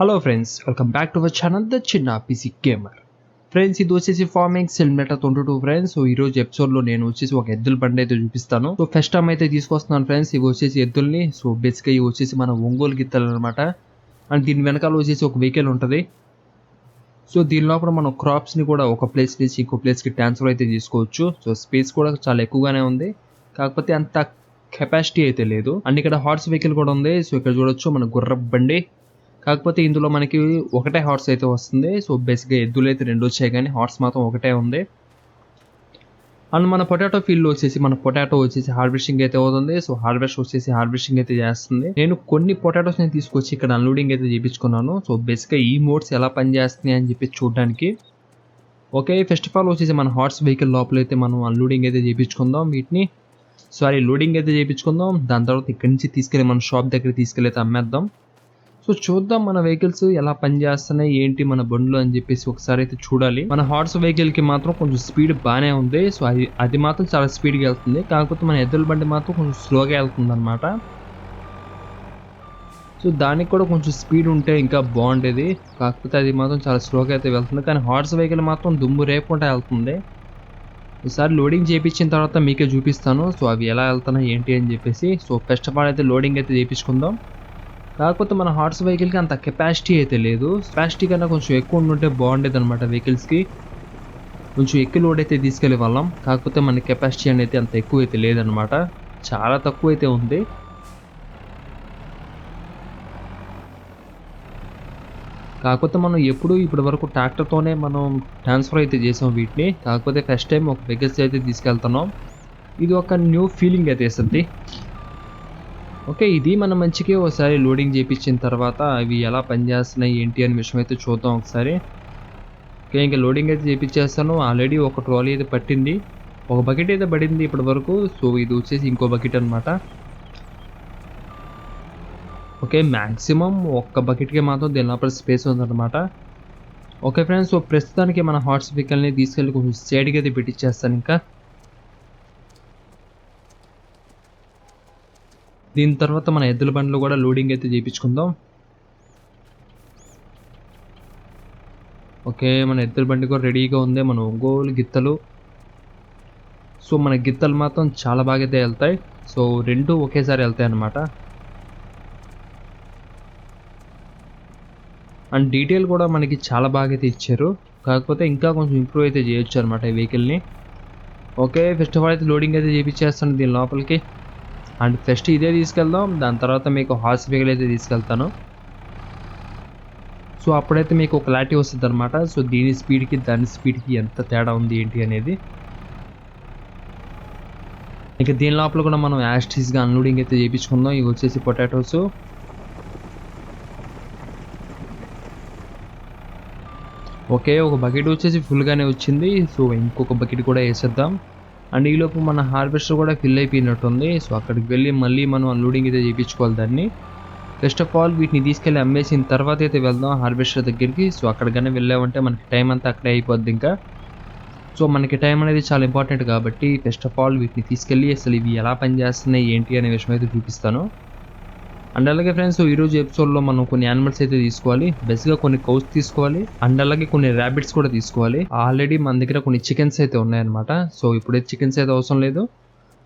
Hello friends welcome back to our channel the చిన్న PC gamer friends ఇది వచ్చేసి farming simulator twenty two friends so ఈ రోజు ఎపిసోడ్లో నేను వచ్చేసి ఒక ఎద్దుల బండి అయితే చూపిస్తాను. సో ఫస్ట్ టైం అయితే తీసుకొస్తున్నాను ఫ్రెండ్స్ ఇవి వచ్చేసి ఎద్దుల్ని. సో బేసిక్గా ఇవి వచ్చేసి మన ఒంగోలు గిత్తలు అనమాట అండ్ దీని వెనకాల వచ్చేసి ఒక వెహికల్ ఉంటుంది. సో దీని లోపల మనం క్రాప్స్ని కూడా ఒక ప్లేస్ నుంచి ఇంకో ప్లేస్కి ట్రాన్స్ఫర్ అయితే తీసుకోవచ్చు. సో స్పేస్ కూడా చాలా ఎక్కువగానే ఉంది. కాకపోతే అంత కెపాసిటీ అయితే లేదు. అండ్ ఇక్కడ హార్స్ వెహికల్ కూడా ఉంది. సో ఇక్కడ చూడొచ్చు మన గుర్ర బండి. కాకపోతే ఇందులో మనకి ఒకటే హార్స్ అయితే వస్తుంది. సో బేసిక్గా ఎద్దులు అయితే రెండు వచ్చాయి కానీ హార్స్ మాత్రం ఒకటే ఉంది. అండ్ మన పొటాటో ఫీల్డ్ వచ్చేసి మన పొటాటో వచ్చేసి హార్వెస్టింగ్ అయితే అవుతుంది. సో హార్వెస్ట్ వచ్చేసి హార్వెస్టింగ్ అయితే చేస్తుంది. నేను కొన్ని పొటాటోస్ నేను తీసుకొచ్చి ఇక్కడ అన్లోడింగ్ అయితే చేయించుకున్నాను సో బేసిక్గా ఈ మోడ్స్ ఎలా పనిచేస్తున్నాయి అని చెప్పి చూడడానికి. ఓకే ఫస్ట్ ఆఫ్ ఆల్ వచ్చేసి మన హార్స్ వెహికల్ లోపల అయితే మనం అన్లోడింగ్ అయితే చేయించుకుందాం వీటిని. సారీ లోడింగ్ అయితే చేయించుకుందాం దాని తర్వాత ఇక్కడి నుంచి తీసుకెళ్ళి మన షాప్ దగ్గర తీసుకెళ్ళి అయితే అమ్మేద్దాం. సో చూద్దాం మన వెహికల్స్ ఎలా పనిచేస్తున్నాయి ఏంటి మన బండ్లు అని చెప్పేసి ఒకసారి అయితే చూడాలి. మన హార్స్ వెహికల్కి మాత్రం కొంచెం స్పీడ్ బాగానే ఉంది. సో అది అది మాత్రం చాలా స్పీడ్గా వెళ్తుంది. కాకపోతే మన ఎద్దుల బండి మాత్రం కొంచెం స్లోగా వెళ్తుంది అనమాట సో దానికి కూడా కొంచెం స్పీడ్ ఉంటే ఇంకా బాగుండేది. కాకపోతే అది మాత్రం చాలా స్లోగా అయితే వెళ్తుంది. కానీ హార్స్ వెహికల్ మాత్రం దుమ్ము రేపుకుంటా వెళ్తుంది. ఈసారి లోడింగ్ చేయించిన తర్వాత మీకే చూపిస్తాను. సో అవి ఎలా వెళ్తున్నాయి ఏంటి అని చెప్పేసి. సో ఫస్ట్ ఆఫ్ ఆల్ అయితే లోడింగ్ అయితే చేయించుకుందాం కాకపోతే మన హార్స్ వెహికల్కి అంత కెపాసిటీ అయితే లేదు. కెపాసిటీ కన్నా కొంచెం ఎక్కువ ఉంటే బాగుండేది అనమాట వెహికల్స్కి. కొంచెం ఎక్కువ లోడ్ అయితే తీసుకెళ్ళే వాళ్ళం. కాకపోతే మన కెపాసిటీ అనేది అంత ఎక్కువ అయితే లేదనమాట చాలా తక్కువ అయితే ఉంది. కాకపోతే మనం ఎప్పుడు ఇప్పటి వరకు ట్రాక్టర్తోనే మనం ట్రాన్స్ఫర్ అయితే చేసాం వీటిని. కాకపోతే ఫస్ట్ టైం ఒక వెహికల్స్ అయితే తీసుకెళ్తున్నాం. ఇది ఒక న్యూ ఫీలింగ్ అయితే ఇస్తుంది. ఓకే ఇది మన మంచికి ఒకసారి లోడింగ్ చేయించిన తర్వాత అవి ఎలా పనిచేస్తున్నాయి ఏంటి అనే విషయం అయితే చూద్దాం ఒకసారి. ఓకే ఇంకా లోడింగ్ అయితే చేయించేస్తాను ఆల్రెడీ ఒక ట్రాలీ అయితే పట్టింది. ఒక బకెట్ అయితే పడింది ఇప్పటి వరకు సో ఇది వచ్చేసి ఇంకో బకెట్ అనమాట ఓకే మ్యాక్సిమం ఒక్క బకెట్కి మాత్రం దీని లోపల స్పేస్ ఉందన్నమాట. ఓకే ఫ్రెండ్స్ సో ప్రస్తుతానికి మన హాట్స్ స్పీకర్ని తీసుకెళ్ళి కొంచెం సైడ్కి అయితే పెట్టించేస్తాను ఇంకా. దీని తర్వాత మన ఎద్దుల బండ్లు కూడా లోడింగ్ అయితే చేయించుకుందాం. ఓకే మన ఎద్దుల బండి కూడా రెడీగా ఉంది మన ఒంగోలు గిత్తలు. సో మన గిత్తలు మాత్రం చాలా బాగా అయితే వెళ్తాయి. సో రెండు ఒకేసారి వెళ్తాయి అన్నమాట. అండ్ డీటెయిల్ కూడా మనకి చాలా బాగా అయితే ఇచ్చారు. కాకపోతే ఇంకా కొంచెం ఇంప్రూవ్ అయితే చేయొచ్చు అనమాట ఈ వెహికల్ని ఓకే ఫస్ట్ ఆఫ్ ఆల్ అయితే లోడింగ్ అయితే చేయించేస్తాను దీని లోపలికి. అండ్ ఫస్ట్ ఇదే తీసుకెళ్దాం. దాని తర్వాత మీకు హార్స్ వెహికల్ అయితే తీసుకెళ్తాను. సో అప్పుడైతే మీకు క్లారిటీ వస్తుంది అనమాట సో దీని స్పీడ్కి దాని స్పీడ్కి ఎంత తేడా ఉంది ఏంటి అనేది. ఇక దీని లోపల కూడా మనం యాస్టీస్గా అన్లోడింగ్ అయితే చేయించుకుందాం. ఇవి వచ్చేసి పొటాటోస్ ఓకే ఒక బకెట్ వచ్చేసి ఫుల్గానే వచ్చింది. సో ఇంకొక బకెట్ కూడా వేసేద్దాం. అండ్ ఈలోపు మన హార్వెస్టర్ కూడా ఫిల్ అయిపోయినట్టుంది. సో అక్కడికి వెళ్ళి మళ్ళీ మనం అన్లోడింగ్ అయితే చేయించుకోవాలి దాన్ని. ఫస్ట్ ఆఫ్ ఆల్ వీటిని తీసుకెళ్ళి అమ్మేసిన తర్వాత అయితే వెళ్దాం హార్వెస్టర్ దగ్గరికి. సో అక్కడికైనా వెళ్ళామంటే మనకి టైం అంతా అక్కడే అయిపోద్ది ఇంకా. సో మనకి టైం అనేది చాలా ఇంపార్టెంట్ కాబట్టి ఫస్ట్ ఆఫ్ ఆల్ వీటిని తీసుకెళ్ళి అసలు ఇవి ఎలా పనిచేస్తున్నాయి ఏంటి అనే విషయం అయితే చూపిస్తాను. అండ్ అలాగే ఫ్రెండ్స్ ఈరోజు ఎపిసోడ్లో మనం కొన్ని యానిమల్స్ అయితే తీసుకోవాలి. బెస్ట్గా కొన్ని కౌస్ తీసుకోవాలి. అండ్ అలాగే కొన్ని ర్యాబిట్స్ కూడా తీసుకోవాలి. ఆల్రెడీ మన దగ్గర కొన్ని చికెన్స్ అయితే ఉన్నాయన్నమాట. సో ఇప్పుడైతే చికెన్స్ అయితే అవసరం లేదు.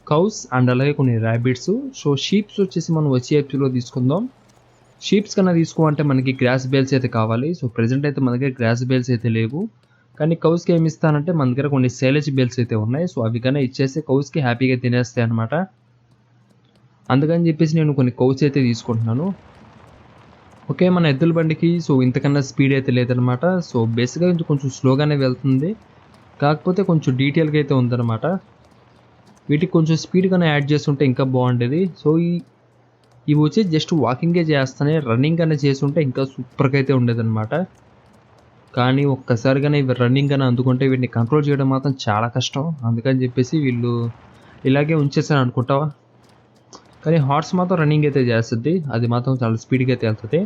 కౌస్ అండ్ అలాగే కొన్ని ర్యాబిట్స్ సో షీప్స్ వచ్చేసి మనం వచ్చే ఎపిసోడ్లో తీసుకుందాం. షీప్స్ కన్నా తీసుకోవాలంటే మనకి గ్రాస్ బేల్స్ అయితే కావాలి. సో ప్రజెంట్ అయితే మన దగ్గర గ్రాస్ బేల్స్ అయితే లేవు. కానీ కౌస్కి ఏమి ఇస్తానంటే మన దగ్గర కొన్ని సేలేజ్ బేల్స్ అయితే ఉన్నాయి. సో అవి కన్నా ఇచ్చేస్తే కౌస్కి హ్యాపీగా తినేస్తాయి అనమాట అందుకని చెప్పేసి నేను కొన్ని కౌచ్ అయితే తీసుకుంటున్నాను. ఓకే మన ఎద్దుల బండికి సో ఇంతకన్నా స్పీడ్ అయితే లేదనమాట సో బేసిక్గా కొంచెం స్లోగానే వెళ్తుంది. కాకపోతే కొంచెం డీటెయిల్గా అయితే ఉందన్నమాట. వీటికి కొంచెం స్పీడ్గానే యాడ్ చేస్తుంటే ఇంకా బాగుండేది. సో ఈ ఇవి వచ్చి జస్ట్ వాకింగే చేస్తానే రన్నింగ్ అనే చేస్తుంటే ఇంకా సూపర్గా అయితే ఉండేదన్నమాట. కానీ ఒక్కసారిగానే ఇవి రన్నింగ్ అని అందుకుంటే వీటిని కంట్రోల్ చేయడం మాత్రం చాలా కష్టం. అందుకని చెప్పేసి వీళ్ళు ఇలాగే ఉంచేసాను అనుకుంటావా? కానీ హార్స్ మాత్రం రన్నింగ్ అయితే చేస్తుంది. అది మాత్రం చాలా స్పీడ్గా అయితే వెళ్తుంది.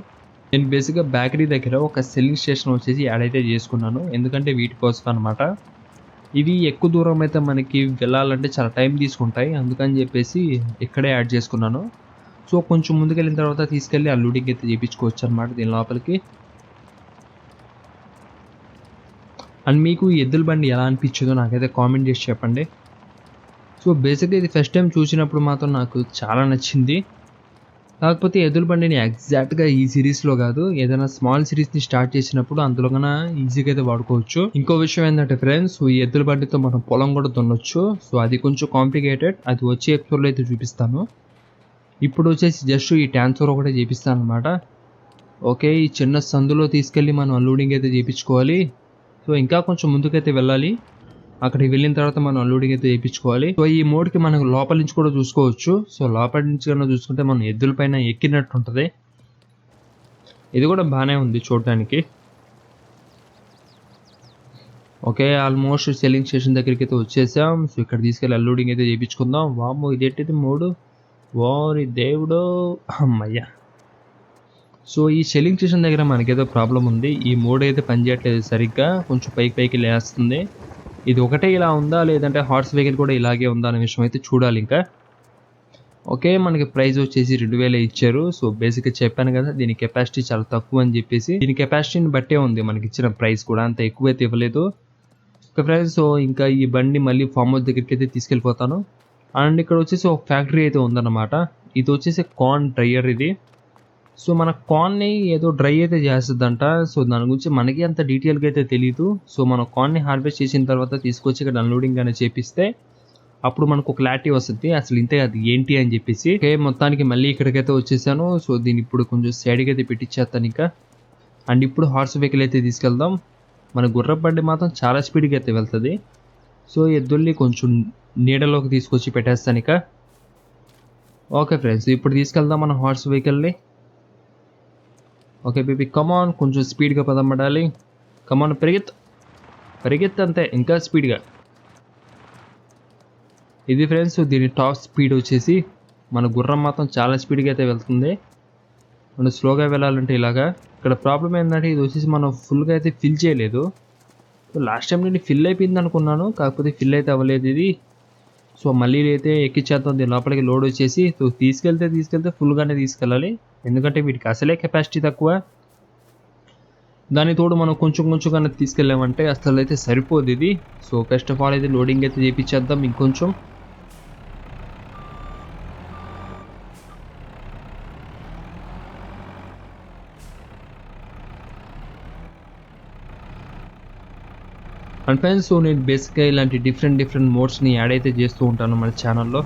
నేను బేసిక్గా బేకరీ దగ్గర ఒక సెల్లింగ్ స్టేషన్ వచ్చేసి యాడ్ అయితే చేసుకున్నాను. ఎందుకంటే వీటి కోసం అనమాట ఇవి ఎక్కువ దూరం అయితే మనకి వెళ్ళాలంటే చాలా టైం తీసుకుంటాయి. అందుకని చెప్పేసి ఇక్కడే యాడ్ చేసుకున్నాను. సో కొంచెం ముందుకెళ్ళిన తర్వాత తీసుకెళ్ళి అన్లోడింగ్ అయితే చేయించుకోవచ్చు అనమాట దీని లోపలికి. అండ్ మీకు ఎద్దుల బండి ఎలా అనిపించిందో నాకైతే కామెంట్ చేసి చెప్పండి. సో బేసిక్గా ఇది ఫస్ట్ టైం చూసినప్పుడు మాత్రం నాకు చాలా నచ్చింది. కాకపోతే ఎద్దుల బండిని ఎగ్జాక్ట్గా ఈ సిరీస్లో కాదు ఏదైనా స్మాల్ సిరీస్ని స్టార్ట్ చేసినప్పుడు అందులో కన్నా ఈజీగా అయితే వాడుకోవచ్చు. ఇంకో విషయం ఏంటంటే ఫ్రెండ్స్ ఈ ఎద్దుల బండితో మనం పొలం కూడా దున్నొచ్చు. సో అది కొంచెం కాంప్లికేటెడ్ అది వచ్చే ఎపిసోడ్లో అయితే చూపిస్తాను. ఇప్పుడు వచ్చేసి జస్ట్ ఈ ట్రాన్స్ఫర్ ఒకటే చేపిస్తాను అనమాట ఓకే ఈ చిన్న సందులో తీసుకెళ్ళి మనం అన్లోడింగ్ అయితే చేయించుకోవాలి సో ఇంకా కొంచెం ముందుకైతే వెళ్ళాలి. అక్కడికి వెళ్ళిన తర్వాత మనం అన్లోడింగ్ అయితే చేయించుకోవాలి సో ఈ మోడ్కి మనం లోపల నుంచి కూడా చూసుకోవచ్చు. సో లోపల నుంచి కన్నా చూసుకుంటే మనం ఎద్దుల పైన ఎక్కినట్టు ఉంటుంది. ఇది కూడా బాగానే ఉంది చూడడానికి. ఓకే ఆల్మోస్ట్ సెల్లింగ్ స్టేషన్ దగ్గరికి అయితే వచ్చేసాం. సో ఇక్కడ తీసుకెళ్ళి అల్లుడింగ్ అయితే చేయించుకుందాం ఇది ఇదేంటిది మూడు? వారి దేవుడు! అమ్మయ్యా! సో ఈ సెల్లింగ్ స్టేషన్ దగ్గర మనకేదో ప్రాబ్లం ఉంది. ఈ మోడ్ అయితే పనిచేయట్లేదు సరిగ్గా. కొంచెం పైకి పైకి లేస్తుంది. ఇది ఒకటే ఇలా ఉందా? లేదంటే హార్స్ వెహికల్ కూడా ఇలాగే ఉందా అనే విషయం అయితే చూడాలి ఇంకా. ఓకే మనకి ప్రైస్ వచ్చేసి రెండు వేలే ఇచ్చారు. సో బేసిక్గా చెప్పాను కదా దీని కెపాసిటీ చాలా తక్కువ అని చెప్పేసి దీని కెపాసిటీని బట్టే ఉంది మనకి ఇచ్చిన ప్రైస్ కూడా. అంత ఎక్కువైతే ఇవ్వలేదు. ఓకే ఫ్రెండ్స్ సో ఇంకా ఈ బండి మళ్ళీ ఫామ్ హౌస్ దగ్గరికి అయితే తీసుకెళ్ళిపోతాను. అండ్ ఇక్కడ వచ్చేసి ఒక ఫ్యాక్టరీ అయితే ఉందన్నమాట. ఇది వచ్చేసి కార్న్ డ్రయర్ ఇది. సో మన కార్న్ని ఏదో డ్రై అయితే చేస్తుందంట. సో దాని గురించి మనకి అంత డీటెయిల్గా అయితే తెలియదు సో మనం కార్న్ని హార్వెస్ట్ చేసిన తర్వాత తీసుకొచ్చి ఇక్కడ అన్లోడింగ్ అనేది చేపిస్తే అప్పుడు మనకు ఒక క్లారిటీ వస్తుంది. అసలు ఇంతే అది ఏంటి అని చెప్పేసి. ఓకే మొత్తానికి మళ్ళీ ఇక్కడికైతే వచ్చేసాను. సో దీన్ని ఇప్పుడు కొంచెం సైడ్కి అయితే పెట్టించేస్తాను ఇంకా. అండ్ ఇప్పుడు హార్స్ వెహికల్ అయితే తీసుకెళ్దాం. మన గుర్ర బండి మాత్రం చాలా స్పీడ్గా అయితే వెళ్తుంది. సో ఎద్దుల్ని కొంచెం నీడలోకి తీసుకొచ్చి పెట్టేస్తాను ఇక. ఓకే ఫ్రెండ్స్ ఇప్పుడు తీసుకెళ్దాం మన హార్స్ వెహికల్ని ఓకే బేబీ కమాన్ కొంచెం స్పీడ్గా పదం పడాలి. కమాన్ పెరిగెత్ పరిగెత్ అంతే ఇంకా స్పీడ్గా ఇది ఫ్రెండ్స్ దీని టాప్ స్పీడ్ వచ్చేసి మన గుర్రం మాత్రం చాలా స్పీడ్గా అయితే వెళ్తుంది. మనం స్లోగా వెళ్ళాలంటే ఇలాగా. ఇక్కడ ప్రాబ్లం ఏంటంటే ఇది వచ్చేసి మనం ఫుల్గా అయితే ఫిల్ చేయలేదు. లాస్ట్ టైం నేను ఫిల్ అయిపోయింది అనుకున్నాను కాకపోతే ఫిల్ అయితే అవ్వలేదు ఇది. సో మళ్ళీ అయితే ఎక్కిచ్చేద్దాం. లోపలికి లోడ్ వచ్చేసి సో తీసుకెళ్తే తీసుకెళ్తే ఫుల్గానే తీసుకెళ్ళాలి. ఎందుకంటే వీటికి అసలే కెపాసిటీ తక్కువ. దాని తోడు మనం కొంచెం కొంచెంగానే తీసుకెళ్ళామంటే అసలు అయితే సరిపోదు ఇది. సో ఫస్ట్ ఆఫ్ ఆల్ అయితే లోడింగ్ అయితే చేపించేద్దాం ఇంకొంచెం. అండ్ ఫ్రెండ్స్ సో నేను బేసిక్గా ఇలాంటి డిఫరెంట్ డిఫరెంట్ మోడ్స్ని యాడ్ అయితే చేస్తూ ఉంటాను మన ఛానల్లో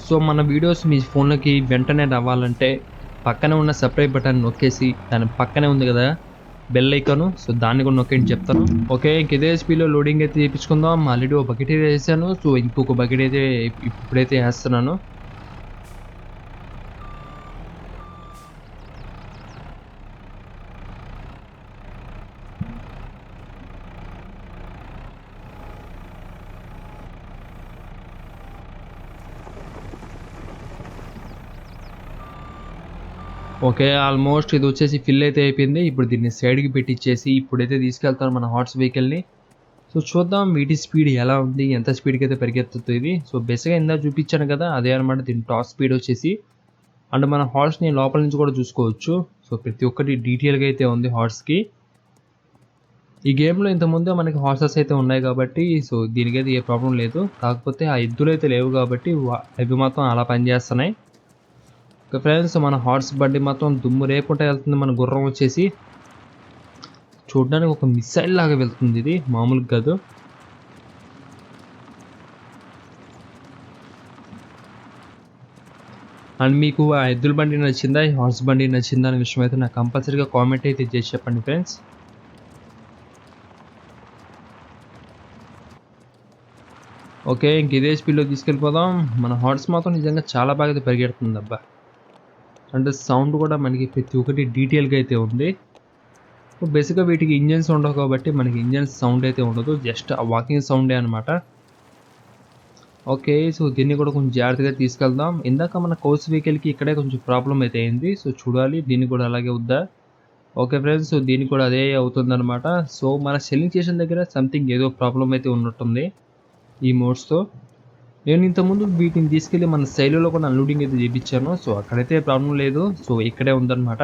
సో మన వీడియోస్ మీ ఫోన్లోకి వెంటనే రావాలంటే పక్కనే ఉన్న సబ్స్క్రైబ్ బటన్ నొక్కేసి దాని పక్కనే ఉంది కదా బెల్ ఐకాను సో దాన్ని కూడా నొక్కేయండి చెప్తాను. ఓకే ఇంక ఇదే స్పీడ్లో లోడింగ్ అయితే చేయించుకుందాం. ఆల్రెడీ ఒక బకెట్ అయితే వేసాను. సో ఇంకొక బకెట్ అయితే ఇప్పుడైతే వేస్తున్నాను. ఓకే ఆల్మోస్ట్ ఇది వచ్చేసి ఫిల్ అయితే అయిపోయింది. ఇప్పుడు దీన్ని సైడ్కి పెట్టించేసి ఇప్పుడైతే తీసుకెళ్తాను మన హార్ట్స్ వెహికల్ని సో చూద్దాం వీటి స్పీడ్ ఎలా ఉంది ఎంత స్పీడ్కి అయితే పరిగెత్తుతుంది ఇది. సో బెస్గా ఇందా చూపించాను కదా అదే అనమాట దీని టాప్ స్పీడ్ వచ్చేసి. అండ్ మన హార్స్ని లోపల నుంచి కూడా చూసుకోవచ్చు. సో ప్రతి ఒక్కటి డీటెయిల్గా అయితే ఉంది హార్స్కి ఈ గేమ్లో ఇంతకుముందే మనకి హార్సెస్ అయితే ఉన్నాయి కాబట్టి సో దీనికైతే ఏ ప్రాబ్లం లేదు. కాకపోతే ఆ ఎద్దులు అయితే లేవు కాబట్టి అవి మాత్రం అలా పనిచేస్తున్నాయి. ఓకే ఫ్రెండ్స్ మన హార్స్ బండి మాత్రం దుమ్ము రేపుకుంటా వెళ్తుంది. మన గుర్రం వచ్చేసి చూడడానికి ఒక మిసైల్ లాగా వెళ్తుంది ఇది. మామూలుగా కాదు. అండ్ మీకు ఆ ఎద్దుల బండి నచ్చిందా? ఈ హార్స్ బండి నచ్చిందా అనే విషయం అయితే నాకు కంపల్సరీగా కామెంట్ అయితే చేసి చెప్పండి ఫ్రెండ్స్. ఓకే ఇంక ఇదే స్పీడ్లో తీసుకెళ్ళిపోదాం. మన హార్స్ మాత్రం నిజంగా చాలా బాగా అయితే పరిగెడుతుంది అబ్బా అంటే సౌండ్ కూడా మనకి ప్రతి ఒక్కటి డీటెయిల్గా అయితే ఉంది. సో బేసిక్గా వీటికి ఇంజన్స్ ఉండవు కాబట్టి మనకి ఇంజన్స్ సౌండ్ అయితే ఉండదు. జస్ట్ ఆ వాకింగ్ సౌండే అనమాట ఓకే సో దీన్ని కూడా కొంచెం జాగ్రత్తగా తీసుకెళ్దాం. ఇందాక మన కోర్స్ వెహికల్కి ఇక్కడే కొంచెం ప్రాబ్లం అయితే అయింది. సో చూడాలి. దీన్ని కూడా అలాగే వద్దా? ఓకే ఫ్రెండ్స్ సో దీనికి కూడా అదే అవుతుందన్నమాట. సో మన సెల్లింగ్ స్టేషన్ దగ్గర సంథింగ్ ఏదో ప్రాబ్లం అయితే ఉన్నట్టుంది ఈ మోడ్స్తో నేను ఇంతకుముందు వీటిని తీసుకెళ్ళి మన శైలిలో కూడా అన్లోడింగ్ అయితే చేయించాను సో అక్కడైతే ప్రాబ్లం లేదు. సో ఇక్కడే ఉందన్నమాట.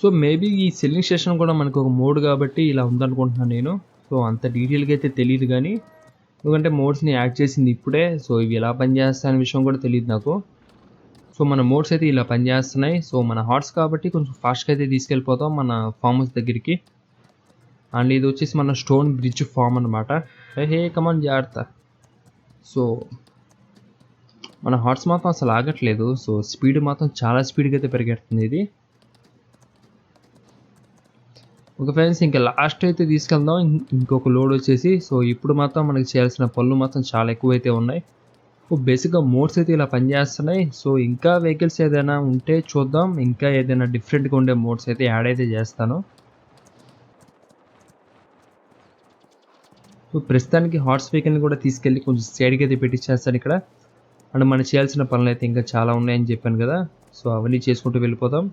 సో మేబీ ఈ సెల్లింగ్ స్టేషన్ కూడా మనకు ఒక మోడ్ కాబట్టి ఇలా ఉందనుకుంటున్నాను నేను. సో అంత డీటెయిల్గా అయితే తెలియదు కానీ ఎందుకంటే మోడ్స్ని యాడ్ చేసింది ఇప్పుడే. సో ఇవి ఎలా పనిచేస్తాయనే విషయం కూడా తెలియదు నాకు. సో మన మోడ్స్ అయితే ఇలా పనిచేస్తున్నాయి సో మన హార్ట్స్ కాబట్టి కొంచెం ఫాస్ట్గా అయితే తీసుకెళ్ళిపోతాం మన ఫార్మర్స్ దగ్గరికి. అండ్ ఇది వచ్చేసి మన స్టోన్ బ్రిడ్జ్ ఫామ్ అనమాట హే కమాన్ జాగ్రత్త. సో మన హార్ట్స్ మాత్రం అసలు ఆగట్లేదు. సో స్పీడ్ మాత్రం చాలా స్పీడ్గా అయితే పెరిగెడుతుంది ఇది. ఒక ఫ్రెండ్స్ ఇంకా లాస్ట్ అయితే తీసుకెళ్దాం. ఇంకొక లోడ్ వచ్చేసి సో ఇప్పుడు మాత్రం మనకి చేయాల్సిన పనులు మాత్రం చాలా ఎక్కువ అయితే ఉన్నాయి. సో బేసిక్గా మోడ్స్ అయితే ఇలా పనిచేస్తున్నాయి. సో ఇంకా వెహికల్స్ ఏదైనా ఉంటే చూద్దాం. ఇంకా ఏదైనా డిఫరెంట్గా ఉండే మోడ్స్ అయితే యాడ్ అయితే చేస్తాను. సో ప్రస్తుతానికి హార్స్ వెహికల్ని కూడా తీసుకెళ్ళి కొంచెం సైడ్కి అయితే పెట్టించేస్తాను ఇక్కడ. అండ్ మనం చేయాల్సిన పనులు అయితే ఇంకా చాలా ఉన్నాయని చెప్పాను కదా. సో అవన్నీ చేసుకుంటూ వెళ్ళిపోదాం.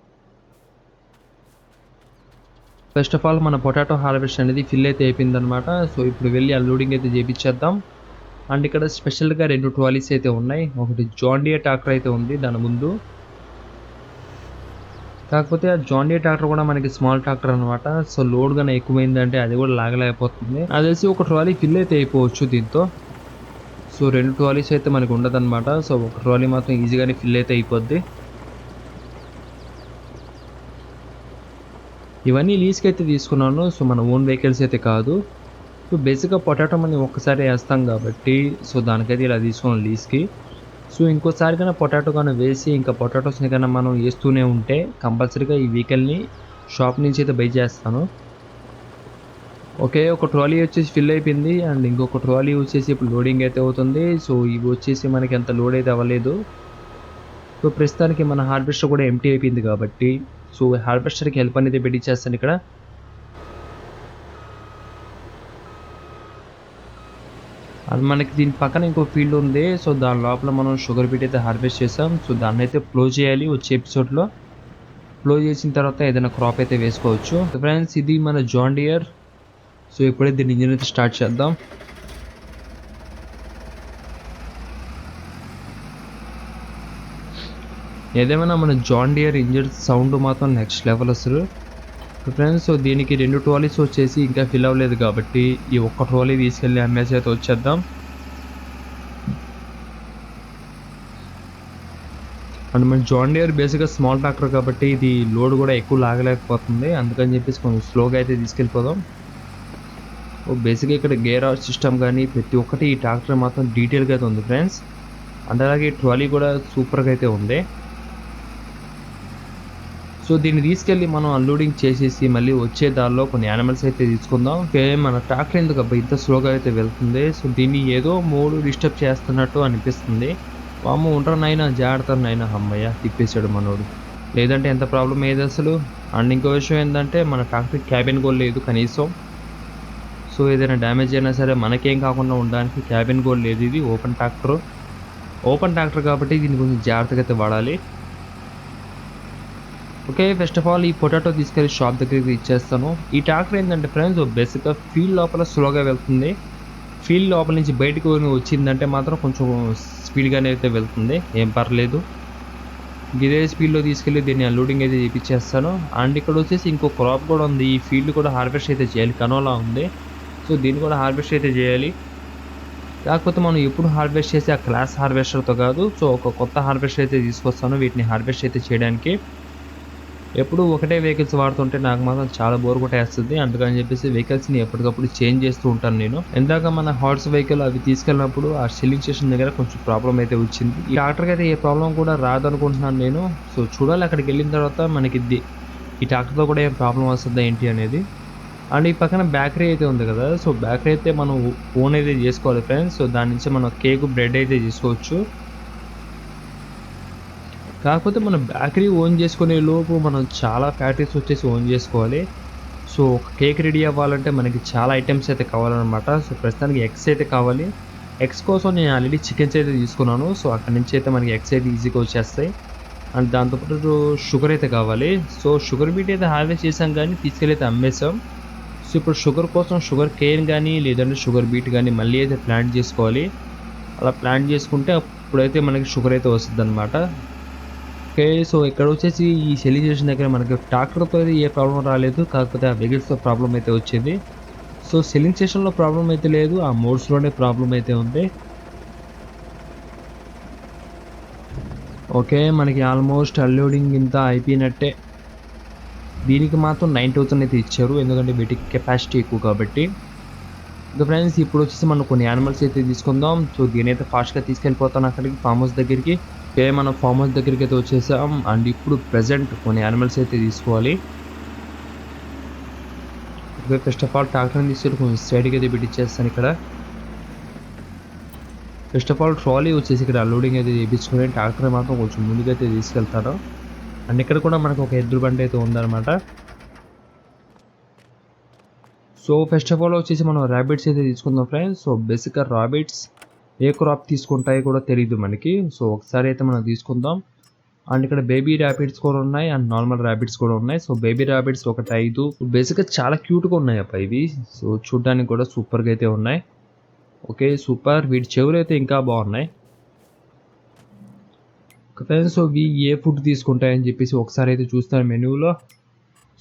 ఫస్ట్ ఆఫ్ ఆల్ మన పొటాటో హార్వెస్ట్ అనేది ఫిల్ అయితే అయిపోయిందనమాట సో ఇప్పుడు వెళ్ళి ఆ లోడింగ్ అయితే చేపించేద్దాం అండ్ ఇక్కడ స్పెషల్గా రెండు ట్రాలీస్ అయితే ఉన్నాయి. ఒకటి జాండియా ట్రాక్టర్ అయితే ఉంది దాని ముందు. కాకపోతే ఆ జాండీ ట్రాక్టర్ కూడా మనకి స్మాల్ ట్రాక్టర్ అనమాట సో లోడ్ గానే ఎక్కువైందంటే అది కూడా లాగలేకపోతుంది. అది ఒక ట్రాలీ ఫిల్ అయితే అయిపోవచ్చు దీంతో. సో రెండు ట్రాలీస్ అయితే మనకి ఉండదన్నమాట. సో ఒక ట్రాలీ మాత్రం ఈజీగానే ఫిల్ అయితే అయిపోద్ది. ఇవన్నీ లీజ్కి అయితే తీసుకున్నాను. సో మన ఓన్ వెహికల్స్ అయితే కాదు. సో బేసిక్గా పొటాటో మనం ఒక్కసారి వేస్తాం కాబట్టి సో దానికైతే ఇలా తీసుకున్నాను లీజ్కి. సో ఇంకోసారి కన్నా పొటాటో కానీ వేసి ఇంకా పొటాటోస్ని కన్నా మనం వేస్తూనే ఉంటే కంపల్సరీగా ఈ వెహికల్ని షాప్ నుంచి అయితే బై చేస్తాను. ఓకే ఒక ట్రాలీ వచ్చేసి ఫిల్ అయిపోయింది. అండ్ ఇంకొక ట్రాలీ వచ్చేసి ఇప్పుడు లోడింగ్ అయితే అవుతుంది. సో ఇవి వచ్చేసి మనకి అంత లోడ్ అయితే అవ్వలేదు. సో ప్రస్తుతానికి మన హార్వెస్టర్ కూడా ఎంటీ అయిపోయింది కాబట్టి సో హార్వెస్టర్కి హెల్ప్ అనేది పెట్టించేస్తాను ఇక్కడ. అది మనకి దీని పక్కన ఇంకో ఫీల్డ్ ఉంది. సో దాని లోపల మనం షుగర్ బీట్ అయితే హార్వెస్ట్ చేసాం. సో దాన్ని అయితే ఫ్లో చేయాలి వచ్చే ఎపిసోడ్లో ఫ్లో చేసిన తర్వాత ఏదైనా క్రాప్ అయితే వేసుకోవచ్చు. ఫ్రెండ్స్ ఇది మన జాన్ డియర్ సో ఇప్పుడే దీని ఇంజిన్ అయితే స్టార్ట్ చేద్దాం. ఏదేమైనా మన జాన్ డియర్ ఇంజిన్ సౌండ్ మాత్రం నెక్స్ట్ లెవెల్ అసలు. ఫ్రెండ్స్ సో దీనికి రెండు ట్రాలీస్ వచ్చేసి ఇంకా ఫిల్ అవ్వలేదు కాబట్టి ఈ ఒక్క ట్రాలీ తీసుకెళ్ళి అమ్మేసి అయితే వచ్చేద్దాం. అండ్ మన జాన్ డియర్ బేసిక్గా స్మాల్ ట్రాక్టర్ కాబట్టి ఇది లోడ్ కూడా ఎక్కువ లాగలేకపోతుంది. అందుకని చెప్పేసి కొంచెం స్లోగా అయితే తీసుకెళ్ళిపోదాం. బేసిక్గా ఇక్కడ గేర్ సిస్టమ్ కానీ ప్రతి ఒక్కటి ఈ ట్రాక్టర్ మాత్రం డీటెయిల్గా అయితే ఉంది ఫ్రెండ్స్ అండ్ అలాగే ట్రాలీ కూడా సూపర్గా అయితే ఉంది. సో దీన్ని తీసుకెళ్ళి మనం అన్లోడింగ్ చేసేసి మళ్ళీ వచ్చే దారిలో కొన్ని యానిమల్స్ అయితే తీసుకుందాం. ఓకే మన ట్రాక్టర్ ఎందుకు అబ్బా ఇంత స్లోగా అయితే వెళ్తుంది? సో దీన్ని ఏదో మూడు డిస్టర్బ్ చేస్తున్నట్టు అనిపిస్తుంది. వామ ఉంటారు నాయన? జాగ్రత్త నైనా అమ్మయ్య తిప్పేశాడు మనోడు. లేదంటే ఎంత ప్రాబ్లం ఏది అసలు? అండ్ ఇంకో విషయం ఏంటంటే మన ట్రాక్టర్ క్యాబిన్ కూడా లేదు కనీసం. సో ఏదైనా డ్యామేజ్ అయినా సరే మనకేం కాకుండా ఉండడానికి క్యాబిన్ కూడా లేదు ఇది ఓపెన్ ట్రాక్టర్ ఓపెన్ ట్రాక్టర్ కాబట్టి దీన్ని కొంచెం జాగ్రత్తగా అయితే వాడాలి. ఓకే ఫస్ట్ ఆఫ్ ఆల్ ఈ పొటాటో తీసుకెళ్ళి షాప్ దగ్గరికి ఇచ్చేస్తాను. ఈ ట్రాక్టర్ ఏంటంటే ఫ్రెండ్స్ బేసిక్గా ఫీల్డ్ లోపల స్లోగా వెళ్తుంది. ఫీల్డ్ లోపల నుంచి బయటకు వచ్చిందంటే మాత్రం కొంచెం స్పీడ్గానే అయితే వెళ్తుంది. ఏం పర్లేదు. ఇదే స్పీడ్లో తీసుకెళ్ళి దీన్ని అన్లోడింగ్ అయితే చేపించేస్తాను అండ్ ఇక్కడ వచ్చేసి ఇంకో క్రాప్ కూడా ఉంది. ఈ ఫీల్డ్ కూడా హార్వెస్ట్ అయితే చేయాలి. కనోలా ఉంది. సో దీన్ని కూడా హార్వెస్ట్ అయితే చేయాలి. కాకపోతే మనం ఎప్పుడు హార్వెస్ట్ చేసి ఆ క్లాస్ హార్వెస్టర్తో కాదు. సో ఒక కొత్త హార్వెస్టర్ అయితే తీసుకొస్తాను. వీటిని హార్వెస్ట్ అయితే చేయడానికి. ఎప్పుడు ఒకటే వెహికల్స్ వాడుతుంటే నాకు మాత్రం చాలా బోర్ కొట్టేస్తుంది. అందుకని చెప్పేసి వెహికల్స్ని ఎప్పటికప్పుడు చేంజ్ చేస్తూ ఉంటాను నేను. ఇందాక మన హార్స్ వెహికల్ అవి తీసుకెళ్ళినప్పుడు ఆ సెల్లింగ్ స్టేషన్ దగ్గర కొంచెం ప్రాబ్లం అయితే వచ్చింది. ఈ ట్రాక్టర్కి అయితే ఏ ప్రాబ్లం కూడా రాదనుకుంటున్నాను నేను. సో చూడాలి అక్కడికి వెళ్ళిన తర్వాత మనకి ఈ ట్రాక్టర్తో కూడా ఏం ప్రాబ్లం వస్తుందా ఏంటి అనేది. అండ్ ఈ పక్కన బేకరీ అయితే ఉంది కదా. సో బేకరీ అయితే మనం ఓన్ అయితే చేసుకోవాలి ఫ్రెండ్స్ సో దాని నుంచి మనం కేక్ బ్రెడ్ అయితే చేసుకోవచ్చు. కాకపోతే మనం బేకరీ ఓన్ చేసుకునే లోపు మనం చాలా ఫ్యాక్టరీస్ వచ్చేసి ఓన్ చేసుకోవాలి. సో ఒక కేక్ రెడీ అవ్వాలంటే మనకి చాలా ఐటమ్స్ అయితే కావాలన్నమాట. సో ప్రస్తుతానికి ఎగ్స్ అయితే కావాలి. ఎగ్స్ కోసం నేను ఆల్రెడీ చికెన్స్ అయితే తీసుకున్నాను. సో అక్కడి నుంచి అయితే మనకి ఎగ్స్ అయితే ఈజీగా వచ్చేస్తాయి. అండ్ దాంతోపాటు షుగర్ అయితే కావాలి. సో షుగర్ బీట్ అయితే హార్వెస్ట్ చేసాం కానీ తీసుకెళ్ళి అయితే అమ్మేసాం సో ఇప్పుడు షుగర్ కోసం షుగర్ కేన్ కానీ లేదంటే షుగర్ బీట్ కానీ మళ్ళీ అయితే ప్లాంట్ చేసుకోవాలి. అలా ప్లాంట్ చేసుకుంటే అప్పుడైతే మనకి షుగర్ అయితే వస్తుంది అనమాట ఓకే సో ఇక్కడ వచ్చేసి ఈ సెలింగ్ చేసిన దగ్గర మనకి ట్రాక్టర్తో అయితే ఏ ప్రాబ్లం రాలేదు. కాకపోతే ఆ వెహికల్స్తో ప్రాబ్లం అయితే వచ్చింది. సో సెల్లింగ్ స్టేషన్లో ప్రాబ్లం అయితే లేదు. ఆ మోడ్స్లోనే ప్రాబ్లం అయితే ఉంది. ఓకే మనకి ఆల్మోస్ట్ అన్లోడింగ్ ఇంత అయిపోయినట్టే. దీనికి మాత్రం నైన్ థౌసండ్ అయితే ఇచ్చారు. ఎందుకంటే వీటికి కెపాసిటీ ఎక్కువ కాబట్టి. ఇంకా ఫ్రెండ్స్ ఇప్పుడు వచ్చేసి మనం కొన్ని యానిమల్స్ అయితే తీసుకుందాం. సో దీని అయితే ఫాస్ట్గా తీసుకెళ్ళిపోతాను అక్కడికి ఫామ్ హౌస్ దగ్గరికి. ఓకే మనం ఫామ్ హౌస్ దగ్గరికి అయితే వచ్చేసాం. అండ్ ఇప్పుడు ప్రజెంట్ కొన్ని యానిమల్స్ అయితే తీసుకోవాలి. ఫస్ట్ ఆఫ్ ఆల్ ట్రాక్టర్ని తీసుకెళ్ళి కొంచెం సైడ్కి అయితే పెట్టించేస్తాను ఇక్కడ. ఫస్ట్ ఆఫ్ ఆల్ ట్రాలీ వచ్చేసి ఇక్కడ అన్లోడింగ్ అయితే చేయించుకొని ట్రాక్టర్ మాత్రం కొంచెం ముందుకైతే తీసుకెళ్తాను. అండ్ ఇక్కడ కూడా మనకు ఒక ఎద్దుల బండి అయితే ఉందన్నమాట. సో ఫస్ట్ ఆఫ్ ఆల్ వచ్చేసి మనం ర్యాబిట్స్ అయితే తీసుకుందాం ఫ్రెండ్స్ సో బేసిక్గా రాబిట్స్ ఏ క్రాప్ తీసుకుంటాయో కూడా తెలియదు మనకి. సో ఒకసారి అయితే మనం తీసుకుందాం. అండ్ ఇక్కడ బేబీ ర్యాబిట్స్ కూడా ఉన్నాయి అండ్ నార్మల్ ర్యాబిట్స్ కూడా ఉన్నాయి. సో బేబీ ర్యాబిట్స్ ఒకటి ఐదు. బేసిక్గా చాలా క్యూట్గా ఉన్నాయి అప్ప ఇవి. సో చూడడానికి కూడా సూపర్గా అయితే ఉన్నాయి. ఓకే సూపర్ వీటి చెవులు అయితే ఇంకా బాగున్నాయి. ఫ్రెండ్స్ సో ఇవి ఏ ఫుడ్ తీసుకుంటాయని చెప్పేసి ఒకసారి అయితే చూస్తాను మెనూలో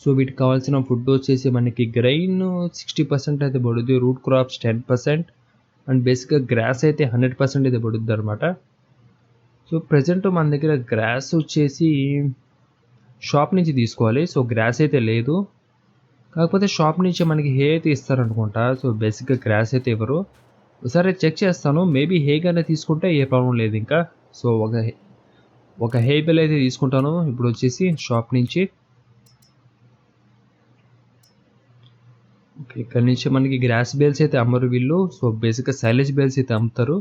సో వీటికి కావాల్సిన ఫుడ్ వచ్చేసి మనకి గ్రెయిన్ సిక్స్టీ పర్సెంట్ అయితే పడుతుంది root crops ten percent and బేసిక్గా గ్రాస్ అయితే హండ్రెడ్ పర్సెంట్ అయితే పడుద్ది అనమాట సో ప్రజెంట్ మన దగ్గర గ్రాస్ వచ్చేసి షాప్ నుంచి తీసుకోవాలి. సో గ్రాస్ అయితే లేదు. కాకపోతే షాప్ నుంచి మనకి హే అయితే ఇస్తారనుకుంటా. సో బేసిక్గా గ్రాస్ అయితే ఇవ్వరు ఒకసారి చెక్ చేస్తాను. మేబీ హేగానే తీసుకుంటే ఏ ప్రాబ్లం లేదు ఇంకా. సో ఒక ఒక హే బిల్ అయితే తీసుకుంటాను. ఇప్పుడు వచ్చేసి షాప్ నుంచి ఇక్కడ నుంచి మనకి గ్రాస్ బేల్స్ అయితే అమ్మరు వీళ్ళు. సో బేసిక్గా సైలేజ్ బేల్స్ అయితే అమ్ముతారు.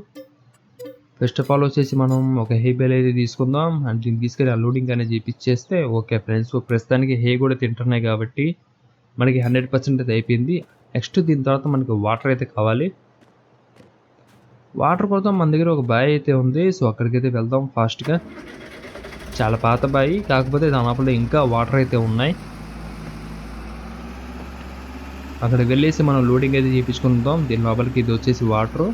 ఫస్ట్ ఆఫ్ ఆల్ వచ్చేసి మనం ఒక హే బేల్ అయితే తీసుకుందాం. అండ్ దీన్ని తీసుకెళ్ళి అన్లోడింగ్ అనేది చేపించేస్తే ఓకే ఫ్రెండ్స్ ప్రస్తుతానికి హే కూడా తింటున్నాయి కాబట్టి మనకి హండ్రెడ్ పర్సెంట్ అయితే అయిపోయింది. నెక్స్ట్ దీని తర్వాత మనకి వాటర్ అయితే కావాలి. వాటర్ కోసం మన దగ్గర ఒక బాయ్ అయితే ఉంది. సో అక్కడికైతే వెళ్దాం ఫాస్ట్గా చాలా పాత బాయి. కాకపోతే దాని లోపల ఇంకా వాటర్ అయితే ఉన్నాయి. అక్కడికి వెళ్ళేసి మనం లోడింగ్ అయితే చేయించుకుందాం దీని లోపలికి ఇది వచ్చేసి వాటర్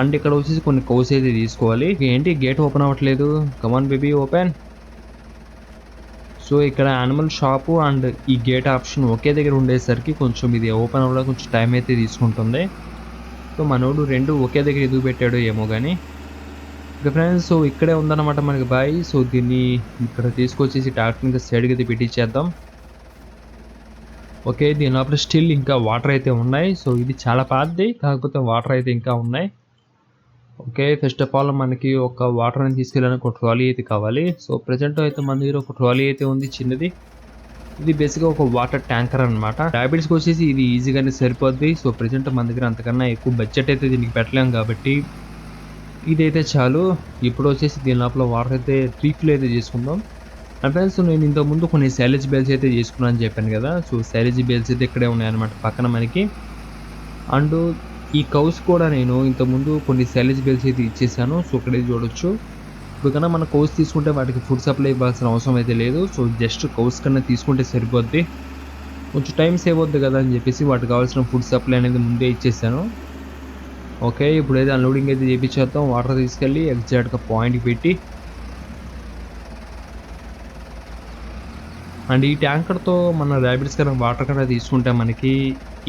అండ్ ఇక్కడ వచ్చేసి కొన్ని కౌస్ అయితే తీసుకోవాలి. ఏంటి? గేట్ ఓపెన్ అవ్వట్లేదు. Come on baby open so ఇక్కడ యానిమల్ షాపు అండ్ ఈ గేట్ ఆప్షన్ ఒకే దగ్గర ఉండేసరికి కొంచెం ఇది ఓపెన్ అవ్వడం కొంచెం టైం అయితే తీసుకుంటుంది. సో మనోడు రెండు ఒకే దగ్గర ఎదుగు పెట్టాడు ఏమో కానీ ఇక ఫ్రెండ్స్ సో ఇక్కడే ఉందన్నమాట మనకి బాయ్. సో దీన్ని ఇక్కడ తీసుకొచ్చేసి ట్రాక్టర్ ఇంకా సైడ్కి అయితే పెట్టించేద్దాం. ఓకే దీని లోపల స్టిల్ ఇంకా వాటర్ అయితే ఉన్నాయి. సో ఇది చాలా పాతది. కాకపోతే వాటర్ అయితే ఇంకా ఉన్నాయి. ఓకే ఫస్ట్ ఆఫ్ ఆల్ మనకి ఒక వాటర్ అని తీసుకెళ్ళడానికి ఒక ట్రాలీ అయితే కావాలి. సో ప్రజెంట్ అయితే మన దగ్గర ఒక ట్రాలీ అయితే ఉంది చిన్నది. ఇది బేసిక్గా ఒక వాటర్ ట్యాంకర్ అనమాట డయాబెటీస్కి వచ్చేసి ఇది ఈజీగానే సరిపోద్ది. సో ప్రజెంట్ మన దగ్గర అంతకన్నా ఎక్కువ బడ్జెట్ అయితే దీనికి పెట్టలేం కాబట్టి ఇదైతే చాలు. ఇప్పుడు వచ్చేసి దీని లోపల వాటర్ అయితే రీఫిల్ అయితే చేసుకుందాం. నా ఫ్రెండ్స్ నేను ఇంతకుముందు కొన్ని సైలేజ్ బేల్స్ అయితే చేసుకున్నాను అని చెప్పాను కదా. సో సైలేజ్ బేల్స్ అయితే ఇక్కడే ఉన్నాయన్నమాట పక్కన మనకి. అండ్ ఈ కౌస్ కూడా నేను ఇంతకుముందు కొన్ని సైలేజ్ బేల్స్ అయితే ఇచ్చేసాను. సో ఇక్కడే చూడొచ్చు. ఇప్పుడు కన్నా మన కౌస్ తీసుకుంటే వాటికి ఫుడ్ సప్లై ఇవ్వాల్సిన అవసరం అయితే లేదు. సో జస్ట్ కౌస్ కన్నా తీసుకుంటే సరిపోద్ది. కొంచెం టైం సేవ్ అవుద్ది కదా అని చెప్పేసి వాటికి కావాల్సిన ఫుడ్ సప్లై అనేది ముందే ఇచ్చేసాను. ఓకే ఇప్పుడైతే అన్లోడింగ్ అయితే చేపించేద్దాం. వాటర్ తీసుకెళ్ళి ఎగ్జాక్ట్గా పాయింట్కి పెట్టి అండ్ ఈ ట్యాంకర్తో మన ర్యాబిట్స్ కన్నా వాటర్ కన్నా తీసుకుంటే మనకి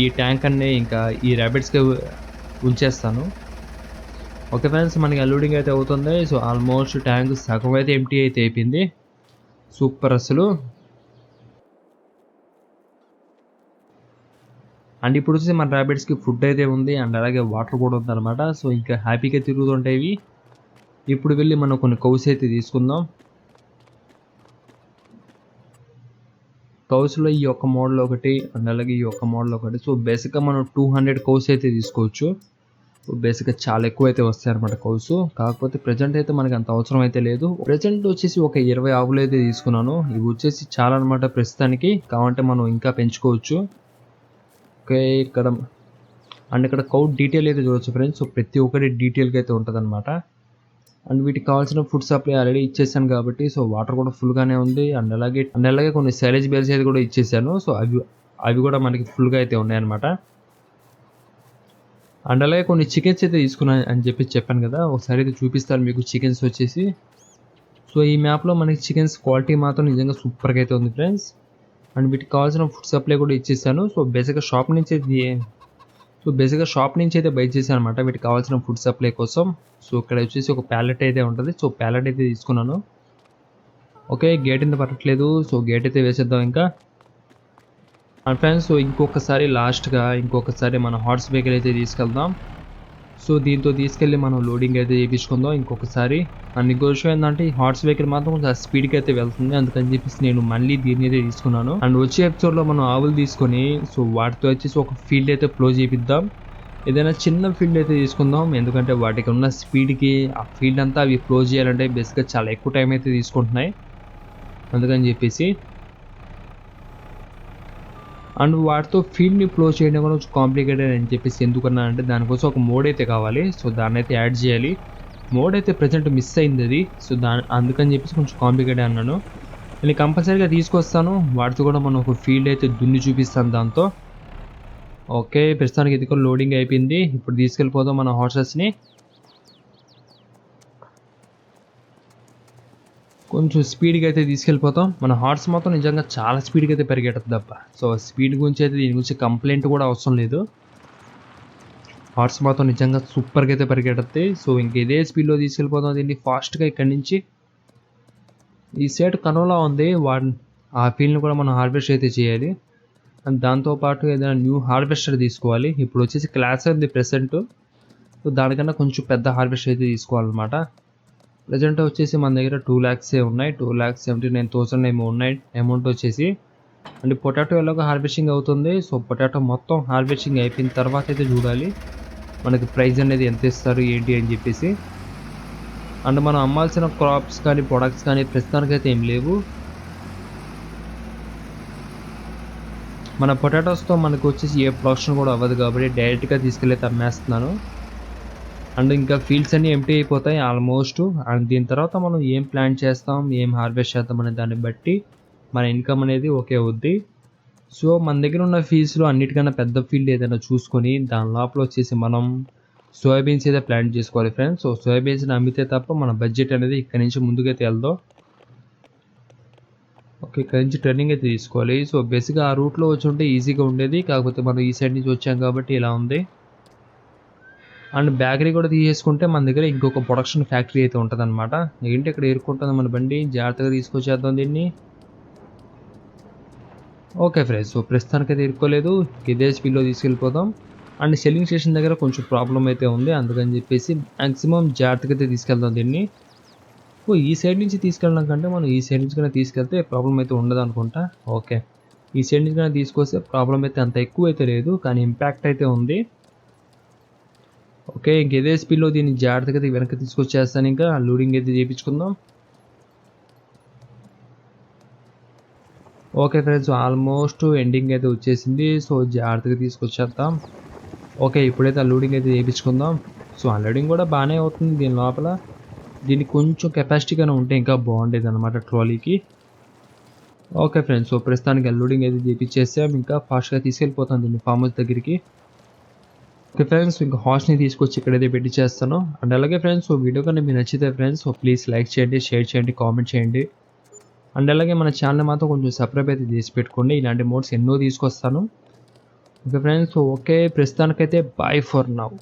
ఈ ట్యాంకర్ని ఇంకా ఈ ర్యాబిట్స్కి ఉంచేస్తాను. ఓకే ఫ్రెండ్స్ మనకి అన్లోడింగ్ అయితే అవుతుంది. సో ఆల్మోస్ట్ ట్యాంక్ సగం అయితే ఎంటీ అయితే అయిపోయింది. సూపర్ అసలు. అండ్ ఇప్పుడు వచ్చేసి మన ర్యాబిట్స్కి ఫుడ్ అయితే ఉంది. అండ్ అలాగే వాటర్ కూడా ఉందన్నమాట. సో ఇంకా హ్యాపీగా తిరుగుతుంటాయి ఇప్పుడు వెళ్ళి మనం కొన్ని కౌస్ అయితే తీసుకుందాం. కౌస్లో ఈ యొక్క మోడల్ ఒకటి అండ్ అలాగే ఈ యొక్క మోడల్ ఒకటి. సో బేసిక్గా మనం టూ హండ్రెడ్ కౌస్ అయితే తీసుకోవచ్చు. బేసిక్గా చాలా ఎక్కువ అయితే వస్తాయి అనమాట కౌస్ కాకపోతే ప్రజెంట్ అయితే మనకి అంత అవసరం అయితే లేదు. ప్రజెంట్ వచ్చేసి ఒక ఇరవై ఆవులు అయితే తీసుకున్నాను. ఇవి వచ్చేసి చాలా అనమాట ప్రస్తుతానికి. కావంటే మనం ఇంకా పెంచుకోవచ్చు. ఓకే ఇక్కడ అండ్ ఇక్కడ కౌట్ డీటెయిల్ అయితే చూడొచ్చు ఫ్రెండ్స్ సో ప్రతి ఒక్కటి డీటెయిల్గా అయితే ఉంటుంది అనమాట అండ్ వీటికి కావాల్సిన ఫుడ్ సప్లై ఆల్రెడీ ఇచ్చేసాను కాబట్టి సో వాటర్ కూడా ఫుల్గానే ఉంది. అండ్ అలాగే అండ్ అలాగే కొన్ని సైలేజ్ బేల్స్ అయితే కూడా ఇచ్చేసాను. సో అవి అవి కూడా మనకి ఫుల్గా అయితే ఉన్నాయన్నమాట. అండ్ అలాగే కొన్ని చికెన్స్ అయితే తీసుకున్నాను అని చెప్పి చెప్పాను కదా ఒకసారి అయితే చూపిస్తాను మీకు చికెన్స్ వచ్చేసి. సో ఈ మ్యాప్లో మనకి చికెన్స్ క్వాలిటీ మాత్రం నిజంగా సూపర్గా అయితే ఉంది ఫ్రెండ్స్ అండ్ వీటికి కావాల్సిన ఫుడ్ సప్లై కూడా ఇచ్చేసాను. సో బేసిక్గా షాప్ నుంచి అయితే సో బేసిక్గా షాప్ నుంచి అయితే బై చేశాను అనమాట వీటికి కావాల్సిన ఫుడ్ సప్లై కోసం. సో ఇక్కడ వచ్చేసి ఒక ప్యాలెట్ అయితే ఉంటుంది. సో ప్యాలెట్ అయితే తీసుకున్నాను. ఓకే గేట్ అయితే పట్టట్లేదు. సో గేట్ అయితే వేసేద్దాం ఇంకా. అండ్ ఫ్రెండ్స్ సో ఇంకొకసారి లాస్ట్గా ఇంకొకసారి మన హార్స్ వెహికల్ అయితే తీసుకెళ్దాం. సో దీంతో తీసుకెళ్ళి మనం లోడింగ్ అయితే చేయించుకుందాం ఇంకొకసారి అండ్ ఇంకో విషయం ఏంటంటే ఈ హార్స్ వెహికల్ మాత్రం కొంచెం స్పీడ్కి అయితే వెళ్తుంది. అందుకని చెప్పేసి నేను మళ్ళీ దీన్ని అయితే తీసుకున్నాను. అండ్ వచ్చే ఎపిసోడ్లో మనం ఆవులు తీసుకొని సో వాటితో వచ్చేసి ఒక ఫీల్డ్ అయితే ఫ్లో చేపిద్దాం. ఏదైనా చిన్న ఫీల్డ్ అయితే తీసుకుందాం. ఎందుకంటే వాటికి ఉన్న స్పీడ్కి ఆ ఫీల్డ్ అంతా అవి ఫ్లో చేయాలంటే బేసిక్గా చాలా ఎక్కువ టైం అయితే తీసుకుంటున్నాయి. అందుకని చెప్పేసి అండ్ వాటితో ఫీల్డ్ని ఫ్లో చేయడం కూడా కొంచెం కాంప్లికేటెడ్ అని చెప్పేసి ఎందుకన్నా అంటే దానికోసం ఒక మోడ్ అయితే కావాలి. సో దాన్ని అయితే యాడ్ చేయాలి. మోడ్ అయితే ప్రజెంట్ మిస్ అయింది అది. సో దాని అందుకని చెప్పేసి కొంచెం కాంప్లికేటెడ్ అన్నాను. నేను కంపల్సరీగా తీసుకొస్తాను. వాటితో కూడా మనం ఒక ఫీల్డ్ అయితే దున్ని చూపిస్తాను దాంతో. ఓకే ప్రస్తుతానికి ఇది కూడా లోడింగ్ అయిపోయింది. ఇప్పుడు తీసుకెళ్ళిపోదాం మన హార్సెస్ని కొంచెం స్పీడ్గా అయితే తీసుకెళ్ళిపోతాం. మన హార్ట్స్ మొత్తం నిజంగా చాలా స్పీడ్గా అయితే పెరిగేటది తప్ప. సో స్పీడ్ గురించి అయితే దీని గురించి కంప్లైంట్ కూడా అవసరం లేదు. హార్ట్స్ మొత్తం నిజంగా సూపర్గా అయితే పరిగెడుతుంది సో ఇంక ఇదే స్పీడ్లో తీసుకెళ్ళిపోతాం. దీన్ని ఫాస్ట్గా ఇక్కడి నుంచి. ఈ సైడ్ కనోలా ఉంది. వా ఆ ఫీల్డ్ని కూడా మనం హార్వెస్ట్ అయితే చేయాలి. అండ్ దాంతోపాటు ఏదైనా న్యూ హార్వెస్టర్ తీసుకోవాలి. ఇప్పుడు వచ్చేసి క్లాస్ ఉంది ప్రెసెంట్ సో దానికన్నా కొంచెం పెద్ద హార్వెస్టర్ అయితే తీసుకోవాలన్నమాట. ప్రజెంట్ వచ్చేసి మన దగ్గర టూ ల్యాక్సే ఉన్నాయి. Two lakhs seventy nine thousand ఏమో ఉన్నాయి. అమౌంట్ వచ్చేసి అండ్ పొటాటో ఎలాగో హార్వెస్టింగ్ అవుతుంది. సో పొటాటో మొత్తం హార్వెస్టింగ్ అయిపోయిన తర్వాత అయితే చూడాలి. మనకి ప్రైస్ అనేది ఎంత ఇస్తారు ఏంటి అని చెప్పేసి. అండ్ మనం అమ్మాల్సిన క్రాప్స్ కానీ ప్రొడక్ట్స్ కానీ ప్రస్తుతానికైతే ఏం లేవు. మన పొటాటోస్తో మనకు వచ్చేసి ఏ ప్రొడక్షన్ కూడా అవ్వదు కాబట్టి డైరెక్ట్గా తీసుకెళ్ళి అమ్మేస్తున్నాను అండ్ ఇంకా ఫీల్డ్స్ అన్నీ ఎంటీ అయిపోతాయి ఆల్మోస్ట్. అండ్ దీని తర్వాత మనం ఏం ప్లాన్ చేస్తాం ఏం హార్వెస్ట్ చేస్తాం అనే దాన్ని బట్టి మన ఇన్కమ్ అనేది ఓకే అవుద్ది. సో మన దగ్గర ఉన్న ఫీల్డ్స్లో అన్నిటికన్నా పెద్ద ఫీల్డ్ ఏదైనా చూసుకొని దాని లోపల వచ్చేసి మనం సోయాబీన్స్ అయితే ప్లాన్ చేసుకోవాలి ఫ్రెండ్స్. సో సోయాబీన్స్ని అమ్మితే తప్ప మన బడ్జెట్ అనేది ఇక్కడ నుంచి ముందుకైతే వెళ్దాం. ఓకే ఇక్కడ నుంచి టర్నింగ్ అయితే తీసుకోవాలి. సో బేసిక్గా ఆ రూట్లో వచ్చి ఉంటే ఈజీగా ఉండేది. కాకపోతే మనం ఈ సైడ్ నుంచి వచ్చాం కాబట్టి ఇలా ఉంది. అండ్ బేకరీ కూడా తీసేసుకుంటే మన దగ్గర ఇంకొక ప్రొడక్షన్ ఫ్యాక్టరీ అయితే ఉంటుంది అనమాట ఏంటి ఇక్కడ ఏరుకుంటుంది మన బండి? జాగ్రత్తగా తీసుకొచ్చేద్దాం దీన్ని. ఓకే ఫ్రెండ్స్ సో ప్రస్తుతానికి అయితే ఇరుక్కోలేదు ఇదే స్పీడ్లో తీసుకెళ్ళిపోదాం. అండ్ సెల్లింగ్ స్టేషన్ దగ్గర కొంచెం ప్రాబ్లం అయితే ఉంది. అందుకని చెప్పేసి మ్యాక్సిమం జాగ్రత్తగా అయితే తీసుకెళ్దాం దీన్ని. ఓ ఈ సైడ్ నుంచి తీసుకెళ్ళడం కంటే మనం ఈ సైడ్ నుంచి కన్నా తీసుకెళ్తే ప్రాబ్లం అయితే ఉండదు అనుకుంటా. ఓకే. ఈ సైడ్ నుంచి కన్నా తీసుకొస్తే ప్రాబ్లం అయితే అంత ఎక్కువ అయితే లేదు కానీ ఇంపాక్ట్ అయితే ఉంది. ఓకే ఇంక ఇదే స్పీడ్లో దీన్ని జాగ్రత్తగా వెనక్కి తీసుకొచ్చేస్తాను ఇంకా. లోడింగ్ అయితే చేయించుకుందాం. ఓకే ఫ్రెండ్స్ ఆల్మోస్ట్ ఎండింగ్ అయితే వచ్చేసింది. సో జాగ్రత్తగా తీసుకొచ్చేద్దాం. ఓకే ఇప్పుడైతే ఆ లోడింగ్ అయితే చేయించుకుందాం. సో అన్లోడింగ్ కూడా బాగానే అవుతుంది దీని లోపల. దీనికి కొంచెం కెపాసిటీగానే ఉంటే ఇంకా బాగుండేది అనమాట ట్రాలీకి ఓకే ఫ్రెండ్స్ సో ప్రస్తుతానికి లోడింగ్ అయితే చేయించేసాం. ఇంకా ఫాస్ట్గా తీసుకెళ్ళిపోతాం దీన్ని ఫామ్ హౌస్ దగ్గరికి. ఓకే ఫ్రెండ్స్ ఇంకా హాస్ట్ని తీసుకొచ్చి ఇక్కడైతే పెట్టి చేస్తాను. అండ్ అలాగే ఫ్రెండ్స్ ఓ వీడియో కన్నా మీకు నచ్చితే ఫ్రెండ్స్ ఓ ప్లీజ్ లైక్ చేయండి షేర్ చేయండి కామెంట్ చేయండి. అండ్ అలాగే మన ఛానల్ మాత్రం కొంచెం సబ్స్క్రైబ్ అయితే చేసి పెట్టుకోండి. ఇలాంటి మోడ్స్ ఎన్నో తీసుకొస్తాను. ఓకే ఫ్రెండ్స్ ఓకే ప్రస్తుతానికైతే బాయ్ ఫర్ నౌ.